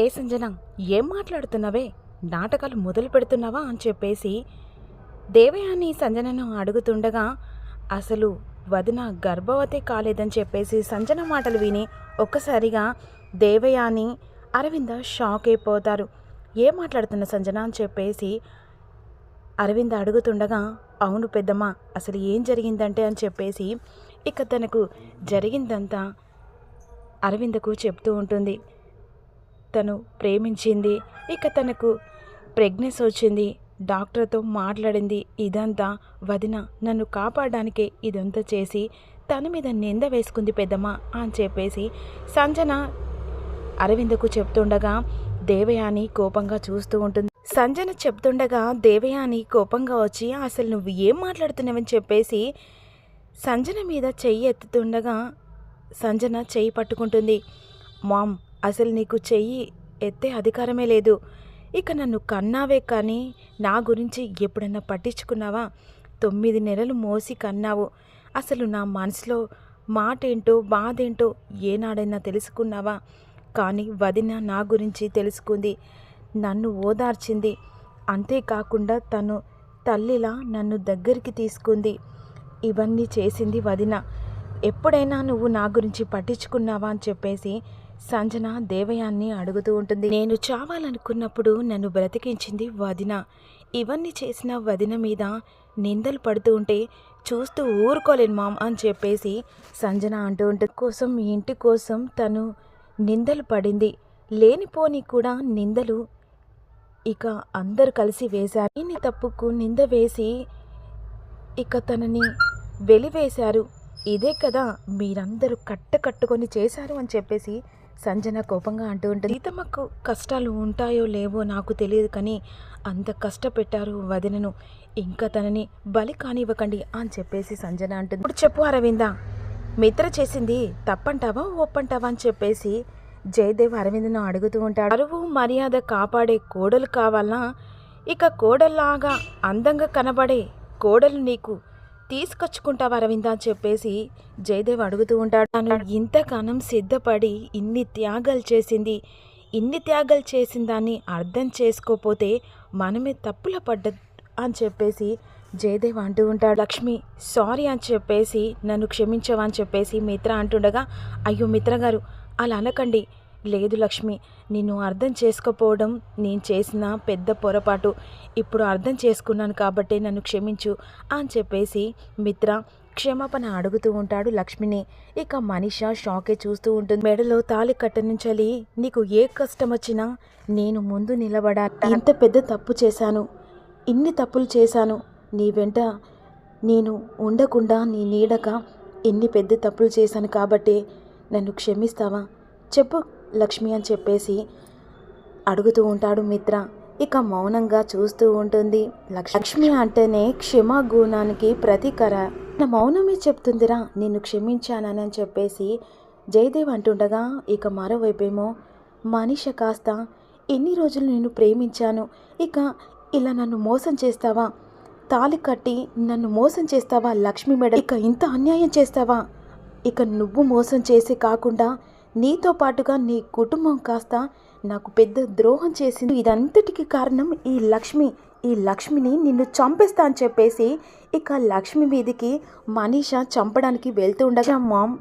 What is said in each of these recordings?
ఏ సంజన ఏం మాట్లాడుతున్నావే? నాటకాలు మొదలు పెడుతున్నావా అని చెప్పేసి దేవయాని సంజనను అడుగుతుండగా అసలు వదిన గర్భవతి కాలేదని చెప్పేసి సంజన మాటలు విని ఒక్కసారిగా దేవయాని అరవింద షాక్ అయిపోతారు. ఏం మాట్లాడుతున్న సంజన అని చెప్పేసి అరవింద అడుగుతుండగా అవును పెద్దమ్మ అసలు ఏం జరిగిందంటే అని చెప్పేసి ఇక తనకు జరిగిందంతా అరవిందకు చెప్తూ ఉంటుంది. తను ప్రేమించింది. ఇక తనకు ప్రెగ్నెన్స్ వచ్చింది. డాక్టర్తో మాట్లాడింది. ఇదంతా వదిన నన్ను కాపాడడానికే ఇదంతా చేసి తన మీద నింద వేసుకుంది పెద్దమ్మ అని చెప్పేసి సంజన అరవిందకు చెప్తుండగా దేవయాని కోపంగా చూస్తూ ఉంటుంది. సంజన చెప్తుండగా దేవయాని కోపంగా వచ్చి అసలు నువ్వు ఏం మాట్లాడుతున్నావని చెప్పేసి సంజన మీద చెయ్యి ఎత్తుతుండగా సంజన చెయ్యి పట్టుకుంటుంది. మామ్ అసలు నీకు చెయ్యి ఎత్తే అధికారమే లేదు. ఇక నన్ను కన్నావే కానీ నా గురించి ఎప్పుడన్నా పట్టించుకున్నావా? తొమ్మిది నెలలు మోసి కన్నావు. అసలు నా మనసులో మాటేంటో బాధేంటో ఏనాడైనా తెలుసుకున్నావా? కానీ వదిన నా గురించి తెలుసుకుంది. నన్ను ఓదార్చింది. అంతేకాకుండా తను తల్లిలా నన్ను దగ్గరికి తీసుకుంది. ఇవన్నీ చేసింది వదిన. ఎప్పుడైనా నువ్వు నా గురించి పట్టించుకున్నావా అని చెప్పేసి సంజన దేవయాన్ని అడుగుతూ ఉంటుంది. నేను చావాలనుకున్నప్పుడు నన్ను బ్రతికించింది వదిన. ఇవన్నీ చేసిన వదిన మీద నిందలు పడుతూ ఉంటే చూస్తూ ఊరుకోలేను మామ్ అని చెప్పేసి సంజన అంటూ ఉంటుంది. కోసం ఇంటి కోసం తను నిందలు పడింది. లేనిపోని కూడా నిందలు ఇక అందరు కలిసి వేశారు. ఇన్ని తప్పుకు నింద వేసి ఇక తనని వెలివేశారు. ఇదే కదా మీరందరూ కట్ట కట్టుకొని చేశారు అని చెప్పేసి సంజన కోపంగా అంటూ ఉంటుంది. సీతమ్మకు కష్టాలు ఉంటాయో లేవో నాకు తెలియదు కానీ అంత కష్టపెట్టారు వదినను. ఇంకా తనని బలి కానివ్వకండి అని చెప్పేసి సంజన అంటుంది. ఇప్పుడు చెప్పు అరవింద మిత్ర చేసింది తప్పంటావా ఒప్పంటావా అని చెప్పేసి జయదేవ్ అరవింద్ను అడుగుతూ ఉంటాడు. అరువు మర్యాద కాపాడే కోడలు కావాలా ఇక కోడల్లాగా అందంగా కనబడే కోడలు నీకు తీసుకొచ్చుకుంటా అరవింద అని చెప్పేసి జయదేవ్ అడుగుతూ ఉంటాడు. తను ఇంతకాలం సిద్ధపడి ఇన్ని త్యాగాలు చేసింది. ఇన్ని త్యాగాలు చేసిన దాన్ని అర్థం చేసుకోపోతే మనమే తప్పుల పడ్డ అని చెప్పేసి జయదేవ్ అంటూ ఉంటాడు. లక్ష్మి సారీ అని చెప్పేసి నన్ను క్షమించవా అని చెప్పేసి మిత్ర అంటుండగా అయ్యో మిత్ర గారు అలా అనకండి. లేదు లక్ష్మి నిన్ను అర్థం చేసుకోపోవడం నేను చేసిన పెద్ద పొరపాటు. ఇప్పుడు అర్థం చేసుకున్నాను కాబట్టి నన్ను క్షమించు అని చెప్పేసి మిత్ర క్షమాపణ అడుగుతూ ఉంటాడు లక్ష్మిని. ఇక మనిష షాకే చూస్తూ ఉంటుంది. మెడలో తాలి కట్టనుంచలి నీకు ఏ కష్టం వచ్చినా నేను ముందు నిలబడా. ఇంత పెద్ద తప్పు చేశాను. ఇన్ని తప్పులు చేశాను. నీ వెంట నేను ఉండకుండా నీ నీడక ఎన్ని పెద్ద తప్పులు చేశాను కాబట్టి నన్ను క్షమిస్తావా? చెప్పు. లక్ష్మి అని చెప్పేసి అడుగుతూ ఉంటాడు మిత్ర. ఇక మౌనంగా చూస్తూ ఉంటుంది లక్ష్మి. అంటేనే క్షమాగుణానికి ప్రతీకర. నా మౌనమే చెప్తుందిరా నిన్ను క్షమించానని చెప్పేసి జయదేవ్ అంటుండగా ఇక మరోవైపేమో మనిష కాస్త ఎన్ని రోజులు నేను ప్రేమించాను. ఇక ఇలా నన్ను మోసం చేస్తావా? తాలి కట్టి నన్ను మోసం చేస్తావా లక్ష్మి మేడం? ఇక ఇంత అన్యాయం చేస్తావా? ఇక నువ్వు మోసం చేసి కాకుండా నీతో పాటుగా నీ కుటుంబం కాస్త నాకు పెద్ద ద్రోహం చేసింది. ఇదంతటికి కారణం ఈ లక్ష్మి. ఈ లక్ష్మిని నిన్ను చంపేస్తా అని చెప్పేసి ఇక లక్ష్మి మీదికి మనీష చంపడానికి వెళ్తూ ఉండగా మామ్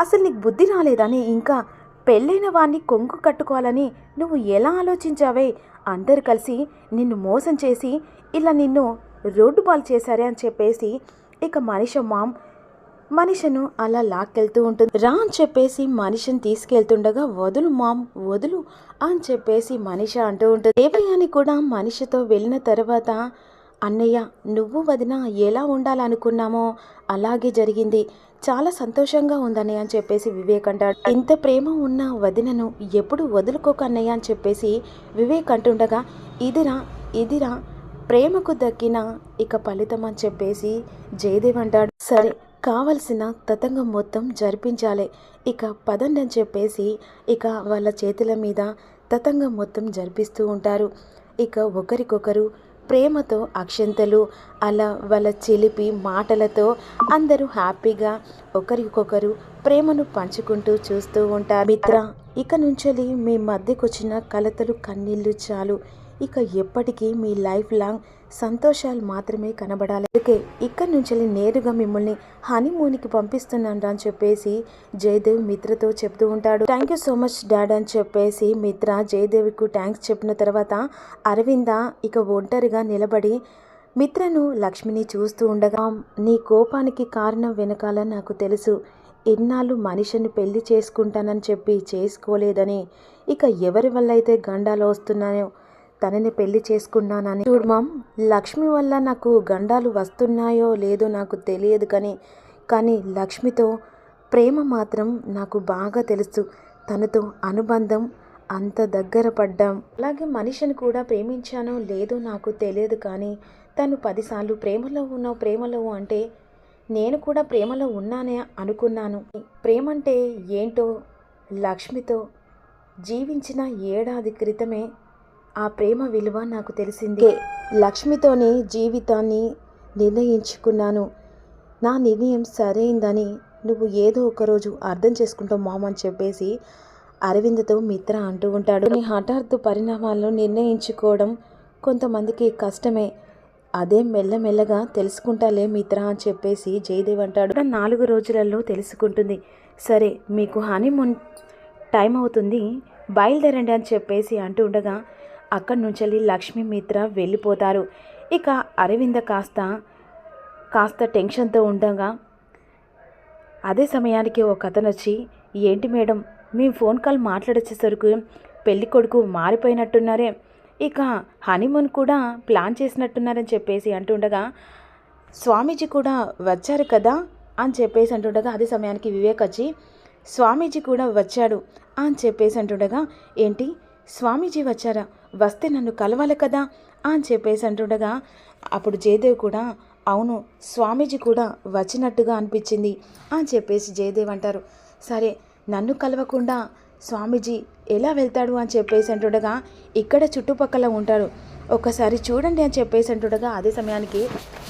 అసలు నీకు బుద్ధి రాలేదని ఇంకా పెళ్ళైన వాణ్ణి కొంగు కట్టుకోవాలని నువ్వు ఎలా ఆలోచించావే? అందరు కలిసి నిన్ను మోసం చేసి ఇలా నిన్ను రోడ్డు బాల్ చేశారే అని చెప్పేసి ఇక మనిష మామ్ మనిషను అలా లాక్కెళ్తూ ఉంటుంది. రా అని చెప్పేసి మనిషిని తీసుకెళ్తుండగా వదులు మామ్ వదులు అని చెప్పేసి మనిష అంటూ ఉంటుంది. దేవయాని కూడా మనిషితో వెళ్ళిన తర్వాత అన్నయ్య నువ్వు వదిన ఎలా ఉండాలనుకున్నామో అలాగే జరిగింది. చాలా సంతోషంగా ఉందన్నయ్య అని చెప్పేసి వివేక్ అంటాడు. ఇంత ప్రేమ ఉన్న వదినను ఎప్పుడు వదులుకోక అన్నయ్య అని చెప్పేసి వివేక్ అంటుండగా ఇదిరా ఇదిరా ప్రేమకు దక్కిన ఇక ఫలితం అని చెప్పేసి జయదేవ్ అంటాడు. సరే కావలసిన తతంగం మొత్తం జరిపించాలి. ఇక పదండని అని చెప్పేసి ఇక వాళ్ళ చేతుల మీద తతంగం మొత్తం జరిపిస్తూ ఉంటారు. ఇక ఒకరికొకరు ప్రేమతో అక్షంతలు అలా వాళ్ళ చిలిపి మాటలతో అందరూ హ్యాపీగా ఒకరికొకరు ప్రేమను పంచుకుంటూ చూస్తూ ఉంటారు. మిత్ర ఇక నుంచెలి మీ మధ్యకొచ్చిన కలతలు కన్నీళ్ళు చాలు. ఇక ఎప్పటికీ మీ లైఫ్ లాంగ్ సంతోషాలు మాత్రమే కనబడాలి. అందుకే ఇక్కడి నుంచి నేరుగా మిమ్మల్ని హనీమూన్కి పంపిస్తున్నాను అని చెప్పేసి జయదేవ్ మిత్రతో చెప్తూ ఉంటాడు. Thank you so much dad అని చెప్పేసి మిత్ర జయదేవికు థ్యాంక్స్ చెప్పిన తర్వాత అరవింద ఇక ఒంటరిగా నిలబడి మిత్రను లక్ష్మిని చూస్తూ ఉండగా నీ కోపానికి కారణం వెనకాల నాకు తెలుసు. ఎన్నాళ్ళు మనిషిని పెళ్ళి చేసుకుంటానని చెప్పి చేసుకోలేదని. ఇక ఎవరి వల్ల అయితే గండాలు వస్తున్నాయో తనని పెళ్ళి చేసుకున్నానని. చూడు మామ్ లక్ష్మి వల్ల నాకు గండాలు వస్తున్నాయో లేదో నాకు తెలియదు కానీ కానీ లక్ష్మితో ప్రేమ మాత్రం నాకు బాగా తెలుసు. తనతో అనుబంధం అంత దగ్గర పడ్డాం. అలాగే మనిషిని కూడా ప్రేమించానో లేదో నాకు తెలియదు కానీ తను పదిసార్లు ప్రేమలో ఉన్నావు ప్రేమలో అంటే నేను కూడా ప్రేమలో ఉన్నానే అనుకున్నాను. ప్రేమంటే ఏంటో లక్ష్మితో జీవించిన ఏడాది క్రితమే ఆ ప్రేమ విలువ నాకు తెలిసింది. లక్ష్మితోనే జీవితాన్ని నిర్ణయించుకున్నాను. నా నిర్ణయం సరైందని నువ్వు ఏదో ఒకరోజు అర్థం చేసుకుంటావు మామ అని చెప్పేసి అరవింద్తో మిత్ర అంటూ ఉంటాడు. నీ హఠాత్తు పరిణామాలను నిర్ణయించుకోవడం కొంతమందికి కష్టమే. అదే మెల్లమెల్లగా తెలుసుకుంటాలే మిత్ర అని చెప్పేసి జయదేవ్ అంటాడు. నాలుగు రోజులలో తెలుసుకుంటుంది. సరే మీకు హనీమూన్ టైం అవుతుంది బయలుదేరండి అని చెప్పేసి అంటూ ఉండగా అక్కడి నుంచి లక్ష్మీ మిత్ర వెళ్ళిపోతారు. ఇక అరవింద కాస్త కాస్త టెన్షన్తో ఉండగా అదే సమయానికి ఒక అతను వచ్చి ఏంటి మేడం మీ ఫోన్ కాల్ మాట్లాడొచ్చేసరికి పెళ్ళి కొడుకు మారిపోయినట్టున్నారే. ఇక హనీమూన్ కూడా ప్లాన్ చేసినట్టున్నారని చెప్పేసి అంటుండగా స్వామీజీ కూడా వచ్చారు కదా? అని చెప్పేసి అంటుండగా అదే సమయానికి వివేక్ వచ్చి స్వామీజీ కూడా వచ్చాడు అని చెప్పేసి అంటుండగా ఏంటి? స్వామీజీ వచ్చారా? వస్తే నన్ను కలవాలి కదా అని చెప్పేసి అంటుండగా అప్పుడు జయదేవ్ కూడా అవును స్వామీజీ కూడా వచ్చినట్టుగా అనిపించింది అని చెప్పేసి జయదేవ్ అంటారు. సరే నన్ను కలవకుండా స్వామీజీ ఎలా వెళ్తాడు అని చెప్పేసి అంటుండగా ఇక్కడ చుట్టుపక్కల ఉంటారు. ఒకసారి చూడండి అని చెప్పేసి అంటుండగా అదే సమయానికి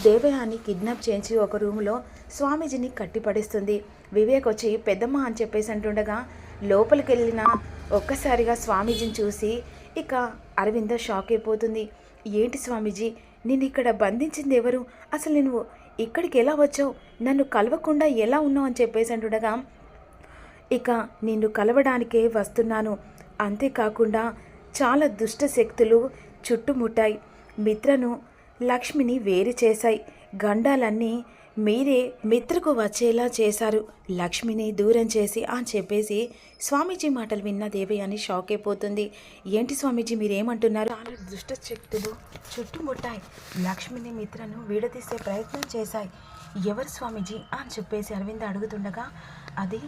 దేవయాన్ని కిడ్నాప్ చేయించి ఒక రూమ్లో స్వామీజీని కట్టిపడిస్తుంది. వివేక్ వచ్చి పెద్దమ్మ అని చెప్పేసి అంటుండగా లోపలికి వెళ్ళిన ఒక్కసారిగా స్వామీజీని చూసి ఇక అరవింద షాక్ అయిపోతుంది. ఏంటి స్వామీజీ నేను ఇక్కడ బంధించింది ఎవరు? అసలు నువ్వు ఇక్కడికి ఎలా వచ్చావు? నన్ను కలవకుండా ఎలా ఉన్నావు అని చెప్పేసి అంటుండగా ఇక నిన్ను కలవడానికే వస్తున్నాను. అంతేకాకుండా చాలా దుష్ట శక్తులు చుట్టుముట్టాయి. మిత్రను లక్ష్మిని వేరు చేశాయి. గండాలన్నీ మీరే మిత్రకు వచ్చేలా చేశారు. లక్ష్మిని దూరం చేసి అని చెప్పేసి స్వామీజీ మాటలు విన్న దేవి అని షాక్ అయిపోతుంది. ఏంటి స్వామీజీ మీరేమంటున్నారు? చాలా దుష్ట శక్తులు చుట్టుముట్టాయి. లక్ష్మిని మిత్రను విడదీసే ప్రయత్నం చేశాయి. ఎవరు స్వామీజీ అని చెప్పేసి అరవింద్ అడుగుతుండగా అది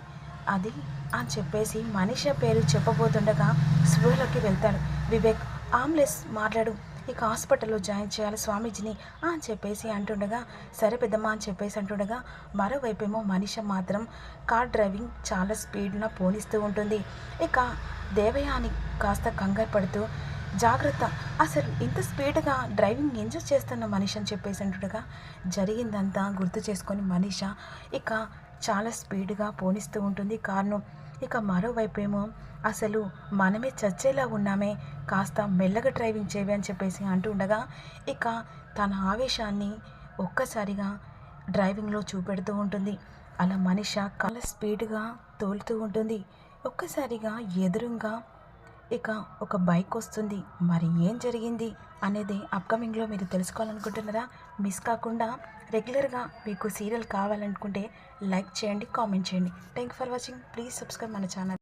అది అని చెప్పేసి మనిష పేరు చెప్పబోతుండగా స్పృహలోకి వెళ్తాడు. వివేక్ ఆమ్లెస్ మాట్లాడు. ఇక హాస్పిటల్లో జాయిన్ చేయాలి స్వామీజీని అని చెప్పేసి అంటుండగా సరే పెద్దమ్మా అని చెప్పేసి అంటుండగా మరోవైపేమో మనిషి మాత్రం కార్ డ్రైవింగ్ చాలా స్పీడ్న పోనిస్తూ ఉంటుంది. ఇక దేవయాని కాస్త కంగారు పడుతూ జాగ్రత్త అసలు ఇంత స్పీడ్గా డ్రైవింగ్ ఎంజాయ్ చేస్తున్న మనిషి అని చెప్పేసి అంటుండగా జరిగిందంతా గుర్తు చేసుకొని మనిష ఇక చాలా స్పీడ్గా పోనిస్తూ ఉంటుంది కారును. ఇక మరోవైపేమో అసలు మనమే చచ్చేలా ఉన్నామే కాస్త మెల్లగా డ్రైవింగ్ చేయవి అని చెప్పేసి అంటూ ఉండగా ఇక తన ఆవేశాన్ని ఒక్కసారిగా డ్రైవింగ్లో చూపెడుతూ ఉంటుంది. అలా మనిష కల స్పీడ్గా తోలుతూ ఉంటుంది. ఒక్కసారిగా ఎదురుగా ఇక ఒక బైక్ వస్తుంది. మరి ఏం జరిగింది అనేది అప్కమింగ్లో మీరు తెలుసుకోవాలనుకుంటున్నారా? మిస్ కాకుండా రెగ్యులర్గా మీకు సీరియల్ కావాలనుకుంటే లైక్ చేయండి కామెంట్ చేయండి. Thank for watching please subscribe మన ఛానల్